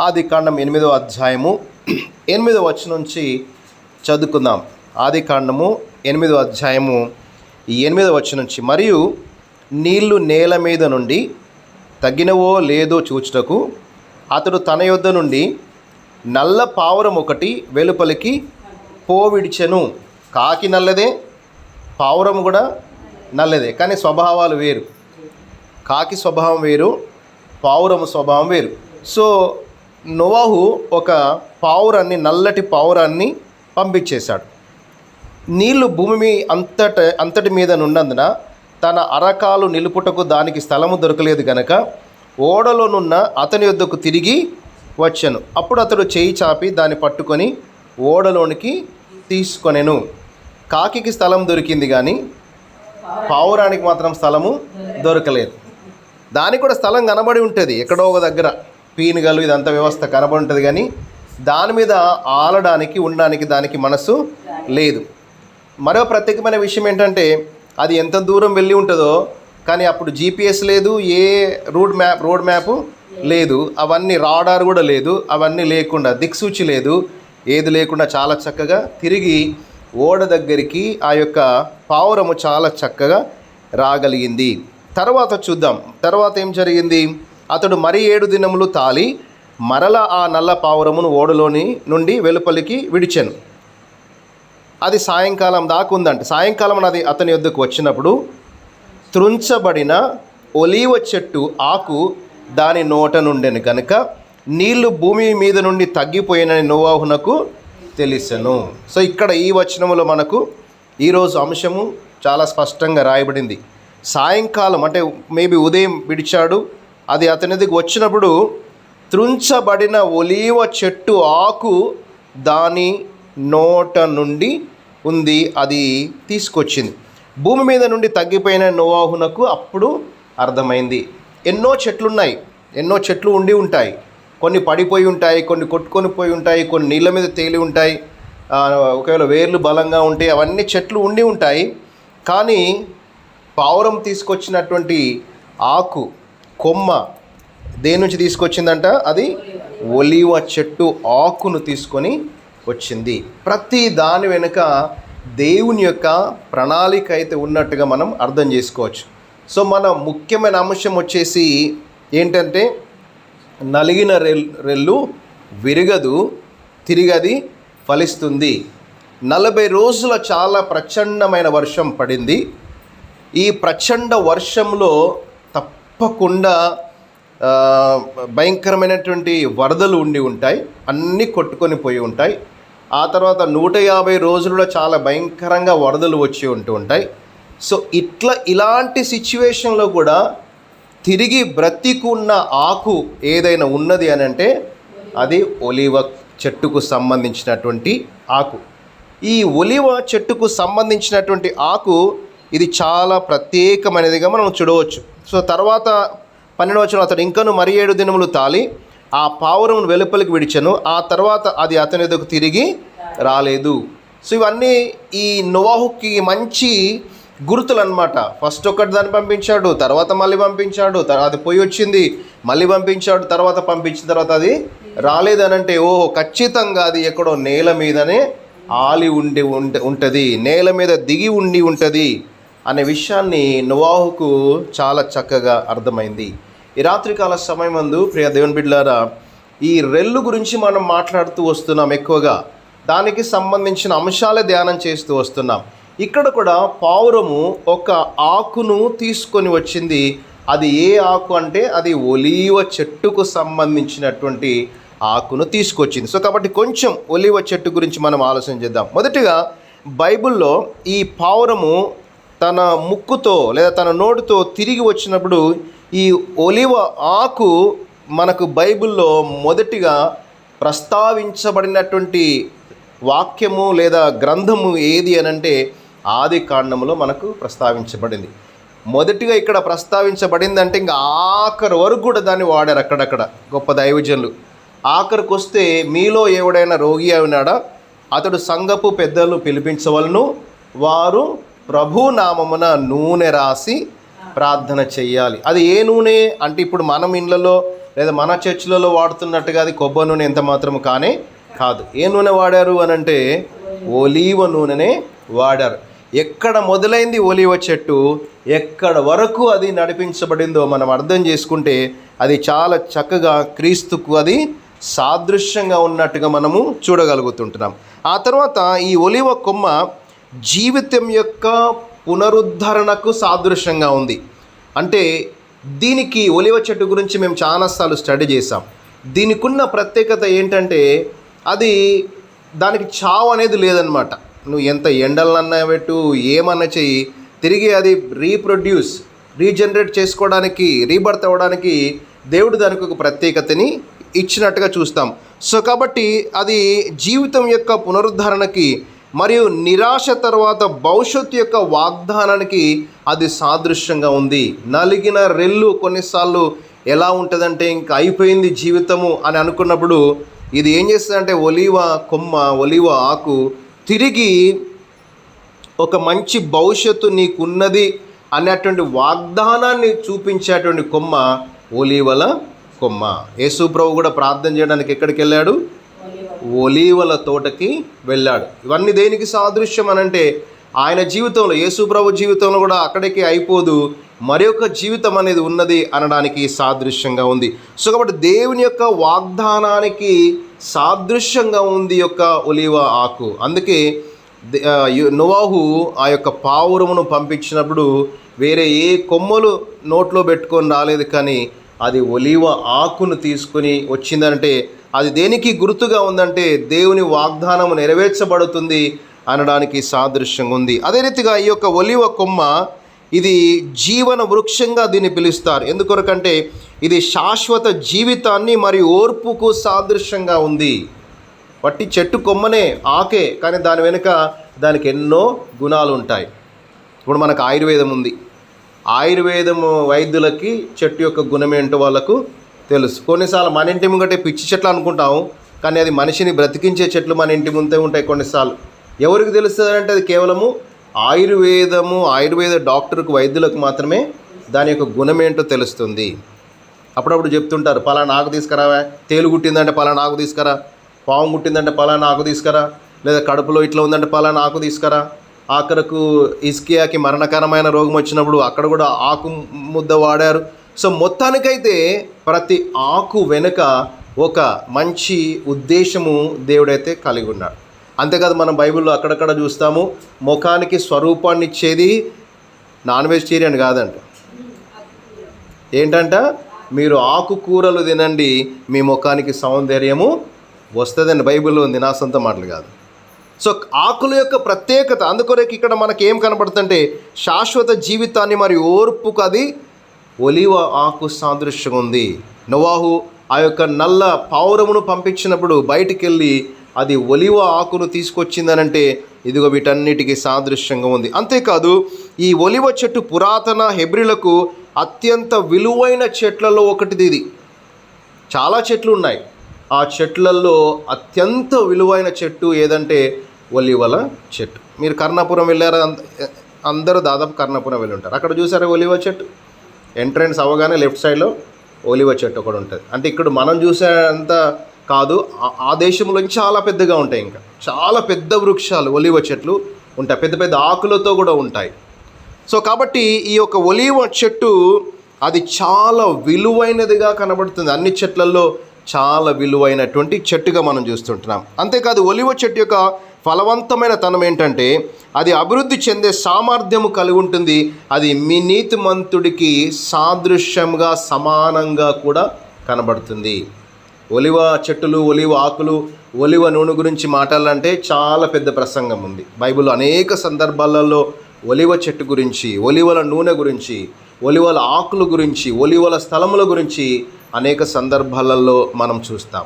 ఆది కాండం ఎనిమిదో అధ్యాయము ఎనిమిదో వచ్చి నుంచి చదువుకుందాం. ఆది కాండము ఎనిమిదో అధ్యాయము ఎనిమిదో వచ్చి నుంచి. మరియు నీళ్ళు నేల మీద నుండి తగ్గినవో లేదో చూచుటకు అతడు తన యొద్ద నుండి నల్ల పావురం ఒకటి వెలుపలికి పోవిడిచెను. కాకి నల్లదే పావురం కూడా నల్లదే. కానీ స్వభావాలు వేరు. కాకి స్వభావం వేరు పావురము స్వభావం వేరు. సో నోవాహు ఒక పావురాన్ని నల్లటి పావురాన్ని పంపించేశాడు. నీళ్ళు భూమి అంతట అంతటి మీద నున్నందున తన అరకాలు నిలుపుటకు దానికి స్థలము దొరకలేదు గనక ఓడలోనున్న అతని యొద్దకు తిరిగి వచ్చాను. అప్పుడు అతడు చేయి చాపి దాన్ని పట్టుకొని ఓడలోనికి తీసుకొనెను. కాకికి స్థలం దొరికింది కానీ పావురానికి మాత్రం స్థలము దొరకలేదు. దానికి కూడా స్థలం కనబడి ఉంటుంది ఎక్కడో ఒక దగ్గర. పీనుగలు ఇదంతా వ్యవస్థ కనబడుంటుంది కానీ దాని మీద ఆలడానికి ఉండడానికి దానికి మనసు లేదు. మరో ప్రత్యేకమైన విషయం ఏంటంటే అది ఎంత దూరం వెళ్ళి ఉంటుందో కానీ అప్పుడు జీపీఎస్ లేదు ఏ రోడ్ మ్యాప్ రోడ్ మ్యాప్ లేదు అవన్నీ రాడార్ కూడా లేదు అవన్నీ లేకుండా దిక్సూచి లేదు ఏది లేకుండా చాలా చక్కగా తిరిగి ఓడ దగ్గరికి ఆ యొక్క పావురము చాలా చక్కగా రాగలిగింది. తర్వాత చూద్దాం. తర్వాత ఏం జరిగింది? అతడు మరి ఏడు దినములు తాలి మరల ఆ నల్ల పావురమును ఓడలోని నుండి వెలుపలికి విడిచాను. అది సాయంకాలం దాకా ఉందంట. సాయంకాలం అది అతని వద్దకు వచ్చినప్పుడు త్రుంచబడిన ఒలీవ చెట్టు ఆకు దాని నోట నుండెను కనుక నీళ్ళు భూమి మీద నుండి తగ్గిపోయినని నోవాహునకు తెలిసెను. సో ఇక్కడ ఈ వచనములో మనకు ఈరోజు అంశము చాలా స్పష్టంగా రాయబడింది. సాయంకాలం అంటే మేబీ ఉదయం విడిచాడు అది అతని వచ్చినప్పుడు త్రుంచబడిన ఒలీవ చెట్టు ఆకు దాని నోట నుండి ఉంది అది తీసుకొచ్చింది. భూమి మీద నుండి తగ్గిపోయిన నోవాహునకు అప్పుడు అర్థమైంది. ఎన్నో చెట్లు ఉన్నాయి ఎన్నో చెట్లు ఉండి ఉంటాయి. కొన్ని పడిపోయి ఉంటాయి కొన్ని కొట్టుకొని పోయి ఉంటాయి కొన్ని నీళ్ళ మీద తేలి ఉంటాయి. ఒకవేళ వేర్లు బలంగా ఉంటే అవన్నీ చెట్లు ఉండి ఉంటాయి. కానీ పావురం తీసుకొచ్చినటువంటి ఆకు కొమ్మ దేని నుంచి తీసుకొచ్చిందంట? అది ఒలివ చెట్టు ఆకును తీసుకొని వచ్చింది. ప్రతి దాని వెనుక దేవుని యొక్క ప్రణాళిక అయితే ఉన్నట్టుగా మనం అర్థం చేసుకోవచ్చు. సో మన ముఖ్యమైన అంశం వచ్చేసి ఏంటంటే నలిగిన రెల్ రెల్లు విరగదు తిరిగది ఫలిస్తుంది. నలభై రోజుల చాలా ప్రచండమైన వర్షం పడింది. ఈ ప్రచండ వర్షంలో తప్పకుండా భయంకరమైనటువంటి వరదలు ఉండి ఉంటాయి అన్నీ కొట్టుకొని పోయి ఉంటాయి. ఆ తర్వాత నూట యాభై రోజుల్లో చాలా భయంకరంగా వరదలు వచ్చి ఉంటూ ఉంటాయి. సో ఇట్లా ఇలాంటి సిచ్యువేషన్లో కూడా తిరిగి బ్రతికున్న ఆకు ఏదైనా ఉన్నది అని అంటే అది ఒలివ చెట్టుకు సంబంధించినటువంటి ఆకు. ఈ ఒలివ చెట్టుకు సంబంధించినటువంటి ఆకు ఇది చాలా ప్రత్యేకమైనదిగా మనం చూడవచ్చు. సో తర్వాత పన్నెండు వచ్చిన అతడు ఇంకను మరి ఏడు దినములు తాలి ఆ పావురమును వెలుపలికి విడిచను ఆ తర్వాత అది అతని ఎదుగు తిరిగి రాలేదు. సో ఇవన్నీ ఈ నోవాహుకి మంచి గుర్తులు అనమాట ఫస్ట్ ఒకటి దాన్ని పంపించాడు తర్వాత మళ్ళీ పంపించాడు తర్వాత అది పోయి వచ్చింది మళ్ళీ పంపించాడు తర్వాత పంపించిన తర్వాత అది రాలేదనంటే ఓహో ఖచ్చితంగా అది ఎక్కడో నేల మీదనే ఆలి ఉండి ఉంట ఉంటుంది. నేల మీద దిగి ఉండి ఉంటుంది. అనే విషయాన్ని నువాహుకు చాలా చక్కగా అర్థమైంది. ఈ రాత్రికాల సమయం అందు ప్రియ దేవుని బిడ్లారా ఈ రెల్లు గురించి మనం మాట్లాడుతూ వస్తున్నాం ఎక్కువగా. దానికి సంబంధించిన అంశాలే ధ్యానం చేస్తూ వస్తున్నాం. ఇక్కడ కూడా పావురము ఒక ఆకును తీసుకొని వచ్చింది. అది ఏ ఆకు అంటే అది ఒలీవ చెట్టుకు సంబంధించినటువంటి ఆకును తీసుకొచ్చింది. సో కాబట్టి కొంచెం ఒలీవ చెట్టు గురించి మనం ఆలోచన చేద్దాం. మొదటిగా బైబిల్లో ఈ పావురము తన ముక్కుతో లేదా తన నోటితో తిరిగి వచ్చినప్పుడు ఈ ఒలివ ఆకు మనకు బైబిల్లో మొదటిగా ప్రస్తావించబడినటువంటి వాక్యము లేదా గ్రంథము ఏది అని అంటే ఆది కాండములో మనకు ప్రస్తావించబడింది. మొదటిగా ఇక్కడ ప్రస్తావించబడిందంటే ఇంకా ఆఖరి వరకు కూడా దాన్ని వాడారు అక్కడక్కడ గొప్ప దైవజనులు. ఆఖరికి వస్తే మీలో ఎవడైనా రోగి అయినాడా? అతడు సంఘపు పెద్దలు పిలిపించవలను. వారు ప్రభు నామమున నూనె రాసి ప్రార్థన చెయ్యాలి. అది ఏ నూనె? అంటే ఇప్పుడు మనం ఇండ్లలో లేదా మన చర్చిలలో వాడుతున్నట్టుగా అది కొబ్బరి నూనె ఎంత మాత్రం కానే కాదు. ఏ నూనె వాడారు అని అంటే ఒలీవ నూనెనే వాడారు. ఎక్కడ మొదలైంది ఒలీవ చెట్టు? ఎక్కడ వరకు అది నడిపించబడిందో మనం అర్థం చేసుకుంటే అది చాలా చక్కగా క్రీస్తుకు అది సాదృశ్యంగా ఉన్నట్టుగా మనము చూడగలుగుతుంటున్నాం. ఆ తర్వాత ఈ ఒలివ కొమ్మ జీవితం యొక్క పునరుద్ధరణకు సాదృశ్యంగా ఉంది. అంటే దీనికి ఒలివ చెట్టు గురించి మేము చాలాసార్లు స్టడీ చేసాం దీనికి ఉన్న ప్రత్యేకత ఏంటంటే అది దానికి చావు అనేది లేదనమాట నువ్వు ఎంత ఎండలన్నా పెట్టు ఏమన్నా చెయ్యి తిరిగి అది రీప్రొడ్యూస్ రీజనరేట్ చేసుకోవడానికి రీబర్త్ అవ్వడానికి దేవుడు దానికి ఒక ప్రత్యేకతని ఇచ్చినట్టుగా చూస్తాం. సో కాబట్టి అది జీవితం యొక్క పునరుద్ధరణకి మరియు నిరాశ తర్వాత భవిష్యత్తు యొక్క వాగ్దానానికి అది సాదృశ్యంగా ఉంది. నలిగిన రెల్లు కొన్నిసార్లు ఎలా ఉంటుందంటే ఇంకా అయిపోయింది జీవితము అని అనుకున్నప్పుడు ఇది ఏం చేస్తుందంటే ఒలివ కొమ్మ ఒలివ ఆకు తిరిగి ఒక మంచి భవిష్యత్తు నీకున్నది అనేటువంటి వాగ్దానాన్ని చూపించేటువంటి కొమ్మ ఒలివల కొమ్మ. యేసు ప్రభు కూడా ప్రార్థన చేయడానికి ఎక్కడికి వెళ్ళాడు ఒలీవల తోటకి వెళ్ళాడు. ఇవన్నీ దేనికి సాదృశ్యం అనంటే ఆయన జీవితంలో యేసుప్రభు జీవితంలో కూడా అక్కడికి అయిపోదు. మరి జీవితం అనేది ఉన్నది అనడానికి సాదృశ్యంగా ఉంది. సో కాబట్టి దేవుని యొక్క వాగ్దానానికి సాదృశ్యంగా ఉంది యొక్క ఒలివ ఆకు. అందుకే నువాహు ఆ యొక్క పావురమును పంపించినప్పుడు వేరే ఏ కొమ్మలు నోట్లో పెట్టుకొని రాలేదు కానీ అది ఒలివ ఆకును తీసుకొని వచ్చిందంటే అది దేనికి గుర్తుగా ఉందంటే దేవుని వాగ్దానము నెరవేర్చబడుతుంది అనడానికి సాదృశ్యంగా ఉంది. అదే రీతిగా ఈ యొక్క ఒలివ కొమ్మ ఇది జీవన వృక్షంగా దీన్ని పిలుస్తారు. ఎందుకొరకంటే ఇది శాశ్వత జీవితాన్ని మరియు ఓర్పుకు సాదృశ్యంగా ఉంది. వట్టి చెట్టు కొమ్మనే ఆకే కానీ దాని వెనుక దానికి ఎన్నో గుణాలు ఉంటాయి ఇప్పుడు మనకు ఆయుర్వేదం ఉంది. ఆయుర్వేదము వైద్యులకి చెట్టు యొక్క గుణం ఏంటో వాళ్ళకు తెలుసు. కొన్నిసార్లు మన ఇంటి ముంగటే పిచ్చి చెట్లు అనుకుంటాము కానీ అది మనిషిని బ్రతికించే చెట్లు మన ఇంటి ముందే ఉంటాయి కొన్నిసార్లు. ఎవరికి తెలుస్తుంది అంటే అది కేవలము ఆయుర్వేదము ఆయుర్వేద డాక్టర్కు వైద్యులకు మాత్రమే దాని యొక్క గుణం ఏంటో తెలుస్తుంది. అప్పుడప్పుడు చెప్తుంటారు పలానా ఆకు తీసుకురావా? తేలు కుట్టిందంటే పలానా ఆకు తీసుకురా. పాము కుట్టిందంటే పలానా ఆకు తీసుకురా. లేదా కడుపులో ఇట్లా ఉందంటే పలానా ఆకు తీసుకురా. ఆఖరకు ఇస్కియాకి మరణకరమైన రోగం వచ్చినప్పుడు అక్కడ కూడా ఆకు ముద్ద వాడారు. సో మొత్తానికైతే ప్రతి ఆకు వెనుక ఒక మంచి ఉద్దేశము దేవుడైతే కలిగి ఉన్నాడు. అంతేకాదు మనం బైబిల్లో అక్కడక్కడ చూస్తాము ముఖానికి స్వరూపాన్ని ఇచ్చేది నాన్ వెజిటేరియన్ కాదంట. ఏంటంట? మీరు ఆకుకూరలు తినండి మీ ముఖానికి సౌందర్యము వస్తుందండి. బైబిల్లో ఉంది నా సొంత మాటలు కాదు. సో ఆకుల యొక్క ప్రత్యేకత అందుకొరకు ఇక్కడ మనకి ఏం కనబడుతుందంటే శాశ్వత జీవితాన్ని మరియు ఓర్పుకు అది ఒలివ ఆకు సాదృశ్యం ఉంది. నవాహు ఆ యొక్క నల్ల పావురమును పంపించినప్పుడు బయటికి వెళ్ళి అది ఒలివ ఆకును తీసుకొచ్చిందనంటే ఇదిగో వీటన్నిటికీ సాదృశ్యంగా ఉంది. అంతేకాదు ఈ ఒలివ చెట్టు పురాతన హెబ్రిలకు అత్యంత విలువైన చెట్లలో ఒకటిది ఇది. చాలా చెట్లు ఉన్నాయి. ఆ చెట్లల్లో అత్యంత విలువైన చెట్టు ఏదంటే ఒలివల చెట్టు. మీరు కర్ణాపురం వెళ్ళారు? అందరూ దాదాపు కర్ణాపురం వెళ్ళి ఉంటారు. అక్కడ చూసారా ఒలివ చెట్టు? ఎంట్రన్స్ అవ్వగానే లెఫ్ట్ సైడ్లో ఒలివ చెట్టు ఒకటి ఉంటుంది. అంటే ఇక్కడ మనం చూసేంత కాదు ఆ- దేశంలో చాలా పెద్దగా ఉంటాయి ఇంకా. చాలా పెద్ద వృక్షాలు ఒలివ చెట్లు ఉంటాయి. పెద్ద పెద్ద ఆకులతో కూడా ఉంటాయి. సో కాబట్టి ఈ యొక్క ఒలివ చెట్టు అది చాలా విలువైనదిగా కనబడుతుంది. అన్ని చెట్లలో చాలా విలువైనటువంటి చెట్టుగా మనం చూస్తుంటున్నాం. అంతేకాదు ఒలివ చెట్టు యొక్క ఫలవంతమైన తనం ఏంటంటే అది అభివృద్ధి చెందే సామర్థ్యము కలిగి ఉంటుంది. అది మీ నీతిమంతుడికి సాదృశ్యంగా సమానంగా కూడా కనబడుతుంది. ఒలివ చెట్టులు ఒలివ ఆకులు ఒలివ నూనె గురించి మాట్లాడాలంటే చాలా పెద్ద ప్రసంగం ఉంది. బైబిల్ అనేక సందర్భాలలో ఒలివ చెట్టు గురించి ఒలివల నూనె గురించి ఒలివల ఆకుల గురించి ఒలివల స్థలముల గురించి అనేక సందర్భాలలో మనం చూస్తాం.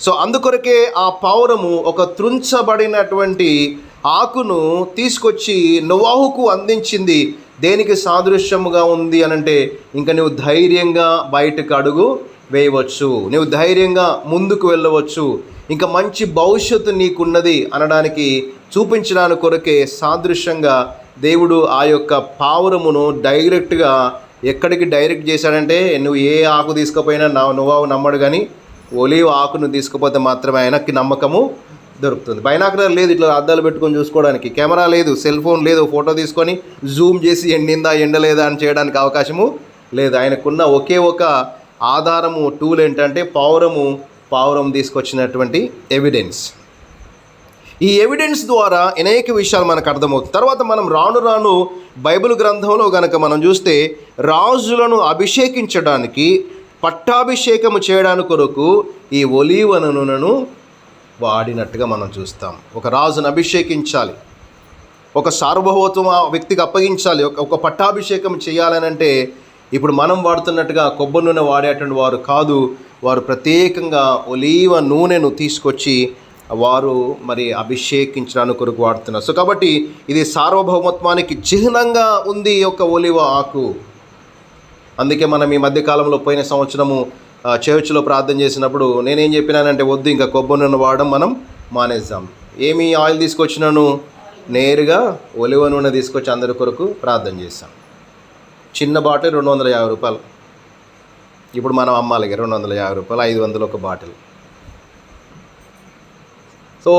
సో అందుకొరకే ఆ పౌరము ఒక త్రుంచబడినటువంటి ఆకును తీసుకొచ్చి నోవాహుకు అందించింది. దేనికి సాదృశ్యముగా ఉంది అనంటే ఇంకా నువ్వు ధైర్యంగా బయటకు అడుగు వేయవచ్చు. నువ్వు ధైర్యంగా ముందుకు వెళ్ళవచ్చు. ఇంకా మంచి భవిష్యత్తు నీకున్నది అనడానికి చూపించడానికి కొరకే సాదృశ్యంగా దేవుడు ఆ యొక్క పావురమును డైరెక్ట్గా ఎక్కడికి డైరెక్ట్ చేశాడంటే నువ్వు ఏ ఆకు తీసుకుపోయినా నా నువ్వు నమ్మడు కానీ ఒలివ్ ఆకును తీసుకుపోతే మాత్రమే ఆయనకి నమ్మకము దొరుకుతుంది. బైనాకులర్ లేదు ఇట్లా అద్దాలు పెట్టుకొని చూసుకోవడానికి. కెమెరా లేదు సెల్ ఫోన్ లేదు ఫోటో తీసుకొని జూమ్ చేసి ఎండిందా ఎండలేదా అని చేయడానికి అవకాశము లేదు. ఆయనకున్న ఒకే ఒక ఆధారము టూల్ ఏంటంటే పావురము పావురం తీసుకొచ్చినటువంటి ఎవిడెన్స్ ఈ ఎవిడెన్స్ ద్వారా అనేక విషయాలు మనకు అర్థమవుతుంది తర్వాత మనం రాను రాను బైబిల్ గ్రంథంలో కనుక మనం చూస్తే రాజులను అభిషేకించడానికి పట్టాభిషేకము చేయడానికి కొరకు ఈ ఒలీవ నూనెను వాడినట్టుగా మనం చూస్తాం. ఒక రాజును అభిషేకించాలి. ఒక సార్వభౌత్వం ఆ వ్యక్తికి అప్పగించాలి. ఒక ఒక పట్టాభిషేకం చేయాలని అంటే ఇప్పుడు మనం వాడుతున్నట్టుగా కొబ్బరి నూనె వాడేటువంటి వారు కాదు. వారు ప్రత్యేకంగా ఒలీవ నూనెను తీసుకొచ్చి వారు మరి అభిషేకించడానికి కొరకు వాడుతున్నారు. సో కాబట్టి ఇది సార్వభౌమత్వానికి చిహ్నంగా ఉంది ఈ యొక్క ఒలివ ఆకు. అందుకే మనం ఈ మధ్యకాలంలో పోయిన సంవత్సరము చర్చ్లో చర్చిలో ప్రార్థన చేసినప్పుడు నేనేం చెప్పినానంటే వద్దు ఇంకా కొబ్బరి నూనె వాడడం మనం మానేద్దాం. ఏమి ఆయిల్ తీసుకొచ్చినాను? నేరుగా ఒలివ నూనె తీసుకొచ్చి అందరి కొరకు ప్రార్థన చేస్తాం చిన్న బాటిల్ రెండు వందల యాభై రూపాయలు. ఇప్పుడు మనం అమ్మాలి రెండు వందల యాభై రూపాయలు ఐదు వందలు ఒక బాటిల్. సో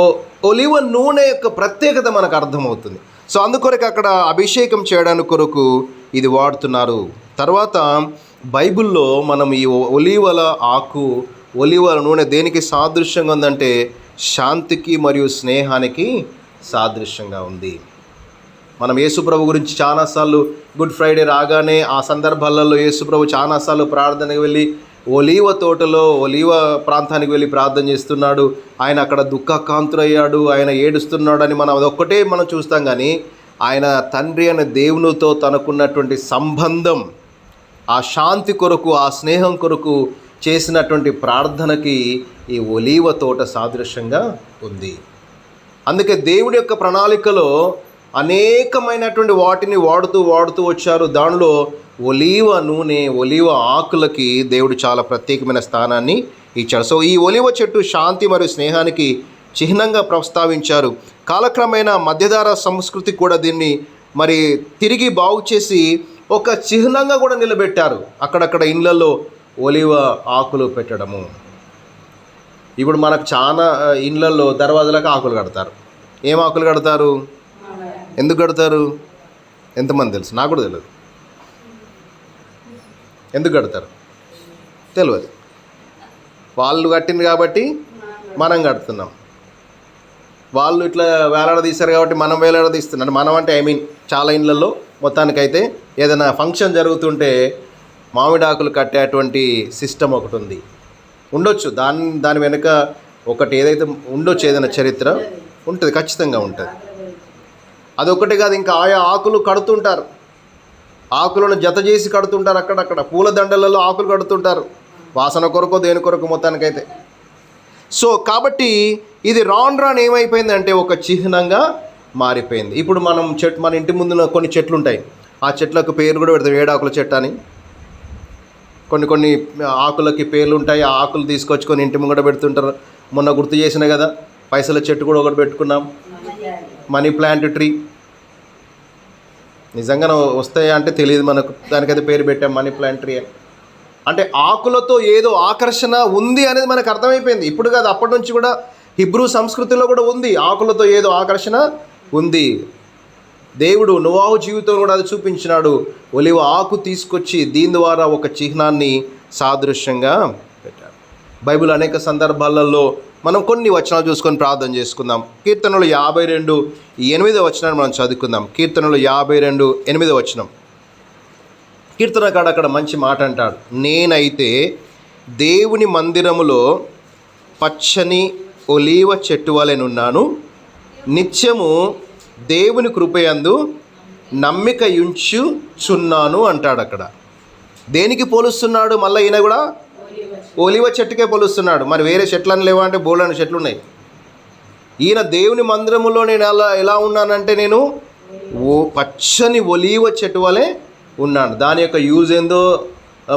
ఒలివ నూనె యొక్క ప్రత్యేకత మనకు అర్థమవుతుంది. సో అందుకొరకు అక్కడ అభిషేకం చేయడానికి కొరకు ఇది వాడుతున్నారు తర్వాత బైబిల్లో మనం ఈ ఒలివల ఆకు ఒలివల నూనె దేనికి సాదృశ్యంగా ఉందంటే శాంతికి మరియు స్నేహానికి సాదృశ్యంగా ఉంది. మనం యేసుప్రభు గురించి చాలాసార్లు గుడ్ ఫ్రైడే రాగానే ఆ సందర్భాలలో యేసుప్రభు చాలాసార్లు ప్రార్థనకు వెళ్ళి ఒలీవ తోటలో ఒలీవ ప్రాంతానికి వెళ్ళి ప్రార్థన చేస్తున్నాడు. ఆయన అక్కడ దుఃఖకాంతురయ్యాడు ఆయన ఏడుస్తున్నాడు అని మనం అదొక్కటే మనం చూస్తాం కానీ ఆయన తండ్రి అనే దేవునితో తనకున్నటువంటి సంబంధం ఆ శాంతి కొరకు ఆ స్నేహం కొరకు చేసినటువంటి ప్రార్థనకి ఈ ఒలీవ తోట సాదృశ్యంగా ఉంది. అందుకే దేవుడి యొక్క ప్రణాళికలో అనేకమైనటువంటి వాటిని వాడుతూ వాడుతూ వచ్చారు. దానిలో ఒలీవ నూనె ఒలీవ ఆకులకి దేవుడు చాలా ప్రత్యేకమైన స్థానాన్ని ఇచ్చాడు. సో ఈ ఒలివ చెట్టు శాంతి మరియు స్నేహానికి చిహ్నంగా ప్రస్తావించారు. కాలక్రమేణా మధ్యధార సంస్కృతి కూడా దీన్ని మరి తిరిగి బాగు చేసి ఒక చిహ్నంగా కూడా నిలబెట్టారు. అక్కడక్కడ ఇండ్లలో ఒలివ ఆకులు పెట్టడము. ఇప్పుడు మనకు చాలా ఇండ్లలో దర్వాజలకు ఆకులు కడతారు. ఏం ఆకులు కడతారు? ఎందుకు కడతారు? ఎంతమంది తెలుసు? నాకు కూడా తెలియదు ఎందుకు కడతారు? తెలియదు వాళ్ళు కట్టింది కాబట్టి మనం కడుతున్నాం. వాళ్ళు ఇట్లా వేలాడదీశారు కాబట్టి మనం వేలాడదీస్తున్నాం మనం అంటే ఐ మీన్ చాలా ఇండ్లలో మొత్తానికైతే ఏదైనా ఫంక్షన్ జరుగుతుంటే మామిడాకులు కట్టేటువంటి సిస్టమ్ ఒకటి ఉంది. ఉండొచ్చు. దాని దాని వెనుక ఒకటి ఏదైతే ఉండొచ్చు ఏదైనా చరిత్ర ఉంటుంది ఖచ్చితంగా ఉంటుంది. అదొకటి కాదు ఇంకా ఆయా ఆకులు కడుతుంటారు. ఆకులను జత చేసి కడుతుంటారు అక్కడక్కడ. పూలదండలలో ఆకులు కడుతుంటారు. వాసన కొరకు దేని కొరకు మొత్తానికైతే. సో కాబట్టి ఇది రాన్ రాన్ ఏమైపోయిందంటే ఒక చిహ్నంగా మారిపోయింది. ఇప్పుడు మనం చెట్టు మన ఇంటి ముందున కొన్ని చెట్లు ఉంటాయి ఆ చెట్లకు పేరు కూడా పెడతాం ఏడాకుల చెట్టు అని. కొన్ని కొన్ని ఆకులకి పేర్లు ఉంటాయి ఆ ఆకులు తీసుకొచ్చుకొని ఇంటి ముంగట పెడుతుంటారు. మొన్న గుర్తు చేసిన కదా పైసల చెట్టు కూడా ఒకటి పెట్టుకున్నాం. Money plant tree. నిజంగా వస్తాయా అంటే తెలియదు మనకు. దానికైతే పేరు పెట్టాం మనీ ప్లాంట్ ట్రీ అని. అంటే ఆకులతో ఏదో ఆకర్షణ ఉంది అనేది మనకు అర్థమైపోయింది. ఇప్పుడు కాదు అప్పటి నుంచి కూడా హిబ్రూ సంస్కృతిలో కూడా ఉంది. ఆకులతో ఏదో ఆకర్షణ ఉంది. దేవుడు నువాహు జీవితం కూడా అది చూపించినాడు. ఒలివ ఆకు తీసుకొచ్చి దీని ద్వారా ఒక చిహ్నాన్ని సాదృశ్యంగా పెట్టాడు. బైబిల్ అనేక సందర్భాలలో మనం కొన్ని వచనాలు చూసుకొని ప్రార్థన చేసుకుందాం. కీర్తనలు యాభై రెండు ఎనిమిదో వచనాన్ని మనం చదువుకుందాం. కీర్తనలు యాభై రెండు ఎనిమిదో వచనం. కీర్తనకాడు అక్కడ మంచి మాట అంటాడు. నేనైతే దేవుని మందిరములో పచ్చని ఒలీవ చెట్టు వలెనున్నాను. నిత్యము దేవుని కృపయందు నమ్మిక చున్నాను అంటాడు అక్కడ. దేనికి పోలుస్తున్నాడు? మళ్ళీ ఈయన కూడా ఒలివ చెట్టుకే పోలుస్తున్నాడు. మరి వేరే చెట్లను లేవా అంటే బోలని చెట్లు ఉన్నాయి ఈయన దేవుని మందిరములో నేను ఎలా ఎలా ఉన్నానంటే నేను ఓ పచ్చని ఒలీవ చెట్టు వలె ఉన్నాను. దాని యొక్క యూజ్ ఏందో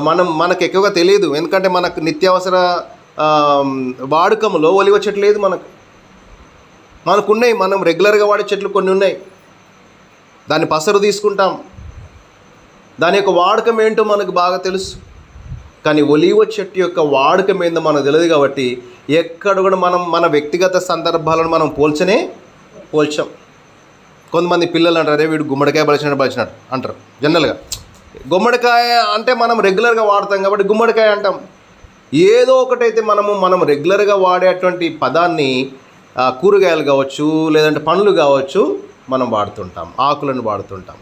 మనం మనకు ఎక్కువగా తెలియదు. ఎందుకంటే మనకు నిత్యావసర ఆ, వాడకంలో ఒలివ చెట్టు లేదు మనకు. మనకు ఉన్నాయి మనం రెగ్యులర్గా వాడే చెట్లు కొన్ని ఉన్నాయి. దాన్ని పసరు తీసుకుంటాం. దాని యొక్క వాడకం ఏంటో మనకు బాగా తెలుసు. కానీ ఒలీవ చెట్టు యొక్క వాడకం ఏందో మనకు తెలియదు కాబట్టి ఎక్కడ కూడా మనం మన వ్యక్తిగత సందర్భాలను మనం పోల్చనే పోల్చాం. కొంతమంది పిల్లలు అంటారు అరే వీడు గుమ్మడికాయ బలిచినట్టు బలిచినట్టు అంటారు. జనరల్గా గుమ్మడికాయ అంటే మనం రెగ్యులర్గా వాడతాం కాబట్టి గుమ్మడికాయ అంటాం. ఏదో ఒకటైతే మనము మనం రెగ్యులర్గా వాడేటువంటి పదాన్ని కూరగాయలు కావచ్చు లేదంటే పండ్లు కావచ్చు మనం వాడుతుంటాం ఆకులను వాడుతుంటాం.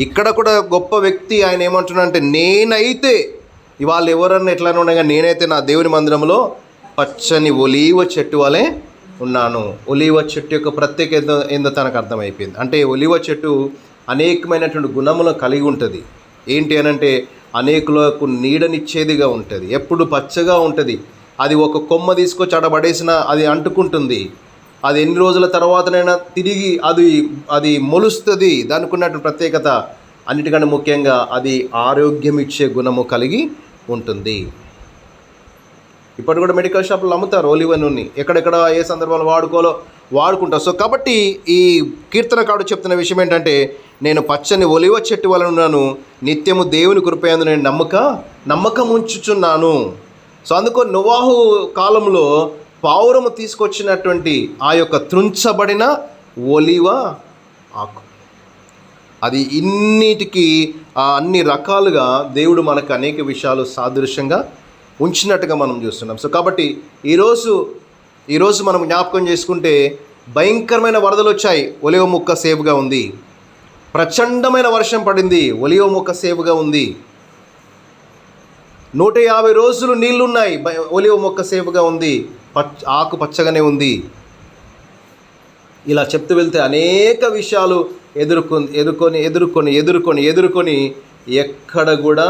ఇక్కడ కూడా గొప్ప వ్యక్తి ఆయన ఏమంటున్నాడంటే నేనైతే ఇవాళ ఎవరన్నా ఎట్లా ఉండగా నేనైతే నా దేవుని మందిరంలో పచ్చని ఒలీవ చెట్టు వలె ఉన్నాను. ఒలీవ చెట్టు యొక్క ప్రత్యేక ఏందో తనకు అర్థమైపోయింది. అంటే ఒలీవ చెట్టు అనేకమైనటువంటి గుణములను కలిగి ఉంటుంది. ఏంటి అని అంటే అనేకులకు నీడనిచ్చేదిగా ఉంటుంది. ఎప్పుడు పచ్చగా ఉంటుంది. అది ఒక కొమ్మ తీసుకొచ్చి అడబడేసిన అది అంటుకుంటుంది. అది ఎన్ని రోజుల తర్వాతనైనా తిరిగి అది అది మొలుస్తుంది. దానికి ఉన్నటువంటి ప్రత్యేకత అన్నిటికంటే ముఖ్యంగా అది ఆరోగ్యం ఇచ్చే గుణము కలిగి ఉంటుంది. ఇప్పుడు కూడా మెడికల్ షాప్లో అమ్ముతారు ఒలివ నూనె ఎక్కడెక్కడ ఏ సందర్భంలో వాడుకోవాలో వాడుకుంటారు. సో కాబట్టి ఈ కీర్తనకాడు చెప్తున్న విషయం ఏంటంటే నేను పచ్చని ఒలివ చెట్టు వలన ఉన్నాను. నిత్యము దేవుని కృపయందు నేను నమ్మక నమ్మకం ఉంచుచున్నాను సో అందుకో నువాహు కాలంలో పావురము తీసుకొచ్చినటువంటి ఆ యొక్క త్రుంచబడిన ఒలివ ఆకు. అది ఇన్నిటికి అన్ని రకాలుగా దేవుడు మనకు అనేక విషయాలు సాదృశ్యంగా ఉంచినట్టుగా మనం చూస్తున్నాం. సో కాబట్టి ఈరోజు ఈరోజు మనం జ్ఞాపకం చేసుకుంటే భయంకరమైన వరదలు వచ్చాయి. ఒలివ ముక్క సేఫ్గా ఉంది. ప్రచండమైన వర్షం పడింది. ఒలివ ముక్క సేఫ్గా ఉంది. నూట యాభై రోజులు నీళ్ళున్నాయి. ఒలివ మొక్క సేఫ్గా ఉంది. పచ్చ ఆకు పచ్చగానే ఉంది. ఇలా చెప్తూ వెళ్తే అనేక విషయాలు ఎదుర్కొని ఎదుర్కొని ఎదుర్కొని ఎదుర్కొని ఎదుర్కొని ఎక్కడ కూడా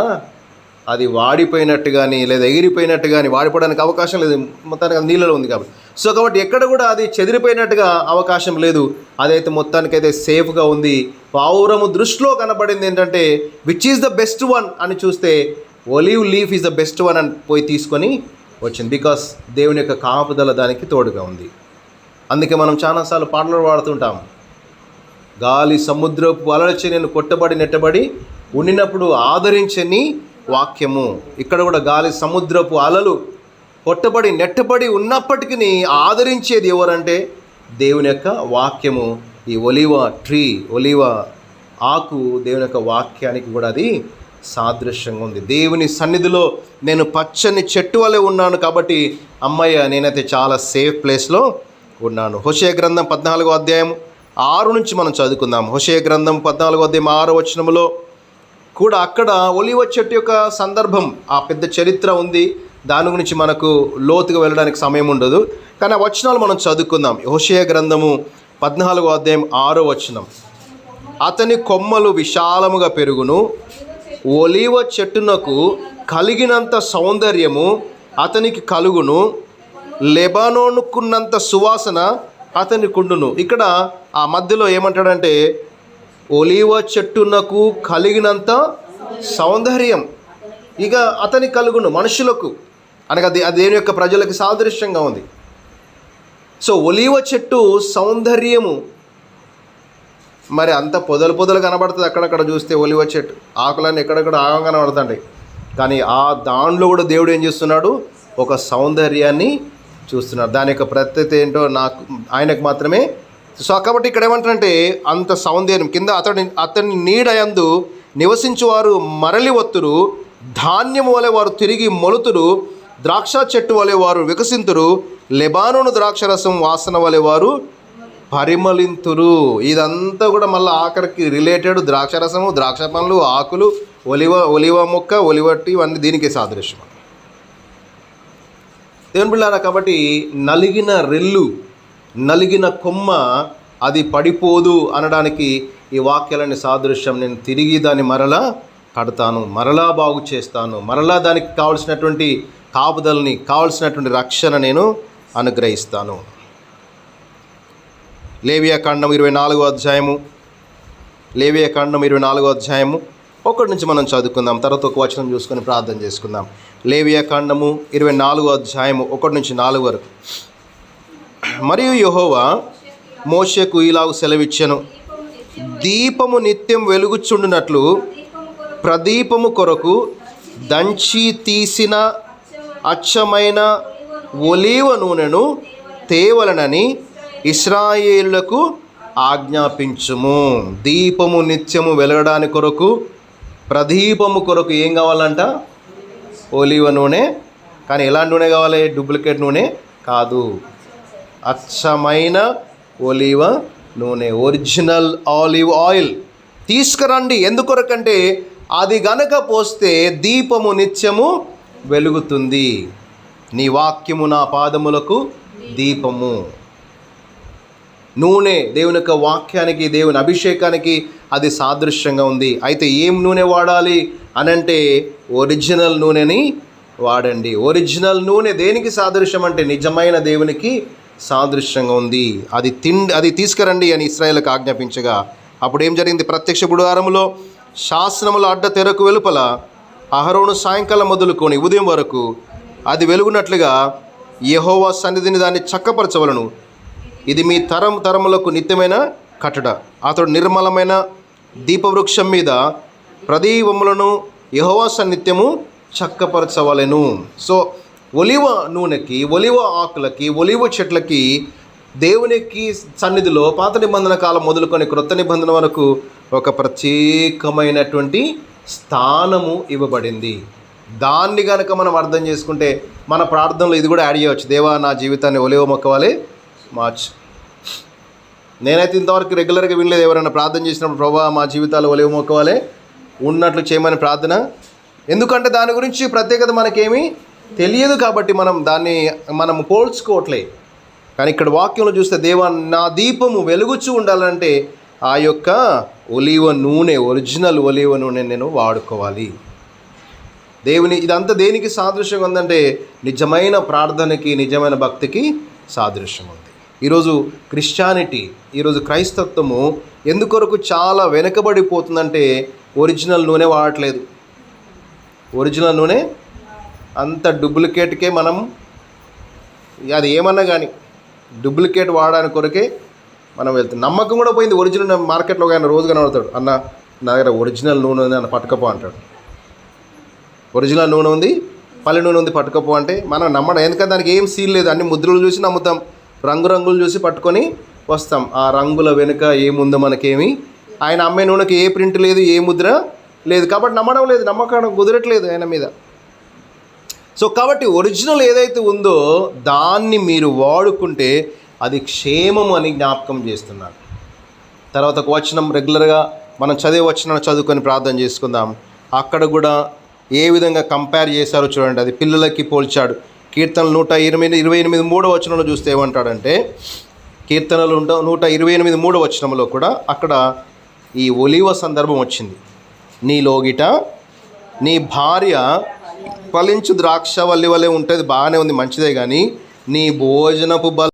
అది వాడిపోయినట్టు కానీ లేదా ఎగిరిపోయినట్టు కానీ వాడిపోవడానికి అవకాశం లేదు. మొత్తానికి అది నీళ్ళలో ఉంది కాబట్టి. సో కాబట్టి ఎక్కడ కూడా అది చెదిరిపోయినట్టుగా అవకాశం లేదు. అదైతే మొత్తానికైతే సేఫ్గా ఉంది. పావురము దృష్టిలో కనబడింది ఏంటంటే which is the best one అని చూస్తే olive leaf is the best one అని పోయి తీసుకొని వచ్చింది బికాస్ దేవుని యొక్క కాపుదల దానికి తోడుగా ఉంది. అందుకే మనం చాలాసార్లు పాటలు పాడుతుంటాం. గాలి సముద్రపు అలలచే నేను కొట్టబడి నెట్టబడి ఉండినప్పుడు ఆదరించని వాక్యము. ఇక్కడ కూడా గాలి సముద్రపు అలలు కొట్టబడి నెట్టబడి ఉన్నప్పటికీ ఆదరించేది ఎవరంటే దేవుని యొక్క వాక్యము. ఈ ఒలివ ట్రీ ఒలివ ఆకు దేవుని యొక్క వాక్యానికి కూడా అది సాదృశ్యంగా ఉంది. దేవుని సన్నిధిలో నేను పచ్చని చెట్టు వలె ఉన్నాను కాబట్టి అమ్మయ్య నేనైతే చాలా సేఫ్ ప్లేస్లో ఉన్నాను. హుషయ గ్రంథం పద్నాలుగో అధ్యాయం ఆరు నుంచి మనం చదువుకుందాం. హుషయ గ్రంథం పద్నాలుగో అధ్యాయం ఆరో వచనములో కూడా అక్కడ ఒలివ చెట్టు యొక్క సందర్భం ఆ పెద్ద చరిత్ర ఉంది. దాని గురించి మనకు లోతుగా వెళ్ళడానికి సమయం ఉండదు. కానీ ఆ వచనాలు మనం చదువుకుందాం. హోషయ గ్రంథము పద్నాలుగో అధ్యాయం ఆరో వచనం. అతని కొమ్మలు విశాలముగా పెరుగును. ఒలీవ చెట్టునకు కలిగినంత సౌందర్యము అతనికి కలుగును. లెబానోనుకున్నంత సువాసన అతని కుండును. ఇక్కడ ఆ మధ్యలో ఏమంటాడంటే ఒలీవ చెట్టునకు కలిగినంత సౌందర్యం. ఇక అతని కలుగును మనుషులకు. అనగా అది దేని యొక్క ప్రజలకు సాదృశ్యంగా ఉంది. సో ఒలీవ చెట్టు సౌందర్యము మరి అంత పొదలు పొదలు కనబడుతుంది అక్కడక్కడ చూస్తే ఒలివ చెట్టు. ఆకులన్నీ ఎక్కడెక్కడ ఆగం కనబడుతుంటాయి కానీ ఆ దానిలో కూడా దేవుడు ఏం చేస్తున్నాడు? ఒక సౌందర్యాన్ని చూస్తున్నాడు. దాని యొక్క ప్రత్యేకత ఏంటో నాకు ఆయనకు మాత్రమే సో కాబట్టి ఇక్కడ ఏమంటారంటే అంత సౌందర్యం. కింద అతడి అతని నీడయందు నివసించువారు మరలి ఒత్తురు ధాన్యము వలె వారు తిరిగి మొలుతురు ద్రాక్ష చెట్టు వలె వారు వికసింతురు లెబానోను ద్రాక్షరసం వాసన వలె వారు పరిమళింతురు. ఇదంతా కూడా మళ్ళీ ఆఖరికి రిలేటెడ్ ద్రాక్షరసము ద్రాక్ష పండ్లు ఆకులు ఒలివ ఒలివ మొక్క ఒలివట్టి ఇవన్నీ దీనికి సాదృశ్యం. దేవుని బిళ్ళారా కాబట్టి నలిగిన రెల్లు నలిగిన కొమ్మ అది పడిపోదు అనడానికి ఈ వాక్యాలని సాదృశ్యం. నేను తిరిగి దాన్ని మరలా కడతాను మరలా బాగు చేస్తాను మరలా దానికి కావలసినటువంటి కాపుదలని కావలసినటువంటి రక్షణ నేను అనుగ్రహిస్తాను. లేవియా కాండం ఇరవై నాలుగో అధ్యాయము. లేవియా కాండం ఇరవై నాలుగో అధ్యాయము. ఒకటి నుంచి మనం చదువుకుందాం. తర్వాత ఒక వచనం చూసుకొని ప్రార్థన చేసుకుందాం. లేవియా కాండము ఇరవై నాలుగో అధ్యాయము ఒకటి నుంచి నాలుగు వరకు. మరియు యహోవా మోషకు ఇలాగు సెలవిచ్చెను. దీపము నిత్యం వెలుగుచుండునట్లు ప్రదీపము కొరకు దంచి తీసిన అచ్చమైన ఒలీవ నూనెను తేవలనని ఇస్రాయేళ్ళకు ఆజ్ఞాపించుము. దీపము నిత్యము వెలగడానికి కొరకు ప్రదీపము కొరకు ఏం కావాలంట? ఒలివ నూనె. కానీ ఎలాంటి నూనె కావాలి? డూప్లికేట్ నూనె కాదు. అచ్చమైన ఒలివ నూనె. Original olive oil. తీసుకురండి. ఎందుకొరకంటే అది గనక పోస్తే దీపము నిత్యము వెలుగుతుంది. నీ వాక్యము నా పాదములకు దీపము. నూనె దేవుని యొక్క వాక్యానికి దేవుని అభిషేకానికి అది సాదృశ్యంగా ఉంది. అయితే ఏం నూనె వాడాలి అనంటే ఒరిజినల్ నూనెని వాడండి. ఒరిజినల్ నూనె దేనికి సాదృశ్యం అంటే నిజమైన దేవునికి సాదృశ్యంగా ఉంది. అది తిండి అది తీసుకురండి అని ఇస్రాయేల్కి ఆజ్ఞాపించగా. అప్పుడు ఏం జరిగింది? ప్రత్యక్ష గుడారంలో శాసనముల అడ్డ తెరకు వెలుపల అహరోను సాయంకాలం మొదలుకొని ఉదయం వరకు అది వెలుగునట్లుగా యహోవా సన్నిధిని దాన్ని చక్కపరచవలను. ఇది మీ తరం తరములకు నిత్యమైన కట్టడ. అతడు నిర్మలమైన దీపవృక్షం మీద ప్రదీపములను యహోవా సన్నిత్యము చక్కపరచవలెను. సో ఒలివ నూనెకి ఒలివ ఆకులకి ఒలివ చెట్లకి దేవునికి సన్నిధిలో పాత నిబంధన కాలం మొదలుకొని క్రొత్త నిబంధన వరకు ఒక ప్రత్యేకమైనటువంటి స్థానము ఇవ్వబడింది. దాన్ని కనుక మనం అర్థం చేసుకుంటే మన ప్రార్థనలో ఇది కూడా యాడ్ చేయవచ్చు. దేవా నా జీవితాన్ని ఒలివ మొక్కవాలి మార్చ్. నేనైతే ఇంతవరకు రెగ్యులర్గా వినలేదు ఎవరైనా ప్రార్థన చేసినప్పుడు ప్రభా మా జీవితాలు ఒలివి మొక్కవాలే ఉన్నట్లు చేయమని ప్రార్థన. ఎందుకంటే దాని గురించి ప్రత్యేకత మనకేమీ తెలియదు కాబట్టి మనం దాన్ని మనం పోల్చుకోవట్లే. కానీ ఇక్కడ వాక్యంలో చూస్తే దేవ నా దీపము వెలుగుచూ ఉండాలంటే ఆ యొక్క ఒలివ నూనె ఒరిజినల్ ఒలివ నూనె నేను వాడుకోవాలి. దేవుని ఇదంతా దేనికి సాదృశ్యం ఉందంటే నిజమైన ప్రార్థనకి నిజమైన భక్తికి సాదృశ్యం ఉంది ఈరోజు క్రిస్టియానిటీ ఈరోజు క్రైస్తత్వము ఎందుకొరకు చాలా వెనుకబడిపోతుందంటే ఒరిజినల్ నూనె వాడట్లేదు. ఒరిజినల్ నూనె అంత డూప్లికేట్కే మనం అది ఏమన్నా కానీ డూప్లికేట్ వాడడానికి కొరకే మనం వెళ్తాం నమ్మకం కూడా పోయింది ఒరిజినల్ మార్కెట్లో ఆయన రోజు కనబడతాడు అన్న నా దగ్గర ఒరిజినల్ నూనె ఉంది అన్న పట్టుకపో అంటాడు. ఒరిజినల్ నూనె ఉంది పల్లె నూనె ఉంది పట్టుకపో అంటే మనం నమ్మడం. ఎందుకంటే దానికి ఏం సీల్ లేదు అన్ని ముద్రలు చూసి నమ్ముతాం. రంగురంగులు చూసి పట్టుకొని వస్తాం. ఆ రంగుల వెనుక ఏముందో మనకేమి. ఆయన అమ్మే నూనెకి ఏ ప్రింట్ లేదు ఏ ముద్ర లేదు. కాబట్టి నమ్మడం లేదు నమ్మకం కుదరట్లేదు ఆయన మీద. సో కాబట్టి ఒరిజినల్ ఏదైతే ఉందో దాన్ని మీరు వాడుకుంటే అది క్షేమం అని జ్ఞాపకం చేస్తున్నాడు తర్వాత ఒక వచనం రెగ్యులర్గా మనం చదివే వచనం చదువుకొని ప్రార్థన చేసుకుందాం. అక్కడ కూడా ఏ విధంగా కంపేర్ చేశారో చూడండి. అది పిల్లలకి పోల్చాడు. కీర్తన నూట ఇరవై ఇరవై ఎనిమిది మూడో వచనంలో చూస్తే ఏమంటాడంటే కీర్తనలు ఉంట నూట ఇరవై ఎనిమిది మూడో వచనంలో కూడా అక్కడ ఈ ఒలివ సందర్భం వచ్చింది. నీ లోగిట నీ భార్య ఫలించు ద్రాక్ష వల్లి వలె ఉంటుంది బాగానే ఉంది మంచిదే కానీ నీ భోజనపు బల